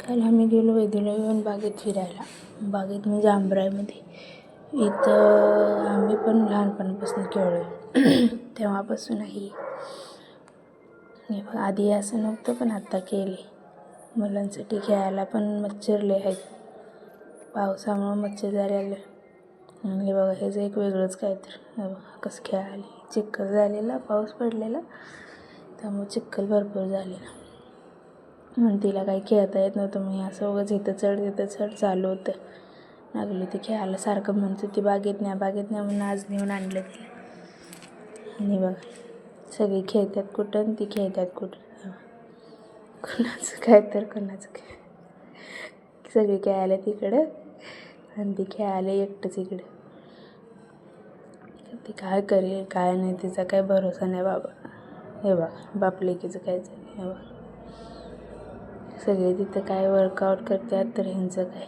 काल आम्ही गेलो वेदूला बागेत फिरायला. बागेत म्हणजे आंबराईमध्ये. इथं आम्ही पण लहानपणापासून खेळलो तेव्हापासूनही. तेव्हापासून आहे हे आधी असं नव्हतं पण आत्ता केले मुलांसाठी खेळायला पण मच्छरले आहेत. पावसामुळं मच्छर झालेलं आणि बघा ह्याचं एक वेगळंच काय तर बघा कसं खेळायला चिखल झालेला पाऊस पडलेला. त्यामुळे चिखल भरपूर झालेला. म्हणून तिला काही खेळता येत नव्हतं मग असं उगाच इथं चढ तिथं चढ चालू होतं. लागली ती खेळायला सारखं म्हणत होती बागेत न्या बागेत न्या म्हणून आज नेऊन आणलं तिला आणि बघा सगळी खेळतात कुठं आणि ती खेळतात कुठं. हे कुणाचं काय तर कुणाचं काय. सगळी खेळायला तिकडं आणि ती खेळायला एकटंच इकडं. ती काय करेल काय नाही तिचा काय भरोसा नाही बाबा. हे बघा बापलेकीचं काय झालं हे बघ. सगळे तिथं काय वर्कआउट करतात तर ह्यांचं काय.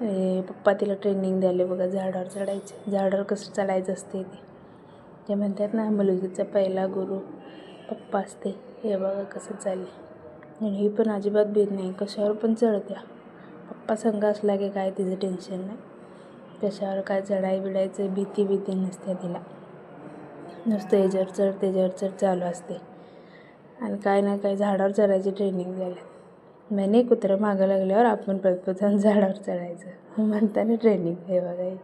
हे पप्पा तिला ट्रेनिंग द्यायला बघा झाडावर चढायचं. झाडावर कसं चढायचं असते ते. ते म्हणतात ना मुलगीचा पहिला गुरु पप्पा असते. हे बघा कसं चालले आणि ही पण अजिबात भीत नाही. कशावर पण चढत्या. पप्पा संघ असला की काय तिचं टेन्शन नाही. कशावर काय चढाई बिडायचं भीती भीती नसते तिला. नुसतं याच्यावर चढ त्याच्यावर चढ चालू असते. आणि काय ना काय झाडावर चढायची ट्रेनिंग झाल्या मैंने कुत्रं मागं लागल्यावर आपण प्रथम झाडावर चढायचं. म्हणताना ट्रेनिंग हे बघा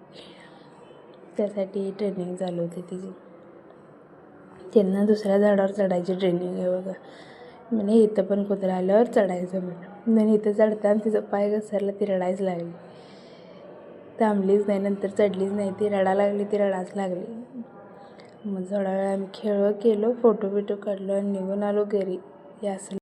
त्यासाठी ट्रेनिंग चालू होती तिची. त्यांना दुसऱ्या झाडावर चढायची ट्रेनिंग आहे बघा. म्हणे इथं पण कुत्रा आल्यावर चढायचं म्हणून आणि इथं चढताना तिचं पाय घसरला ती रडायच लागली. थांबलीच नाही नंतर चढलीच नाही. ती रडा लागली ती रडाच लागली. मग थोडा वेळ आम्ही खेळ केलो फोटो बिटो काढलो आणि निघून आलो घरी. हे असं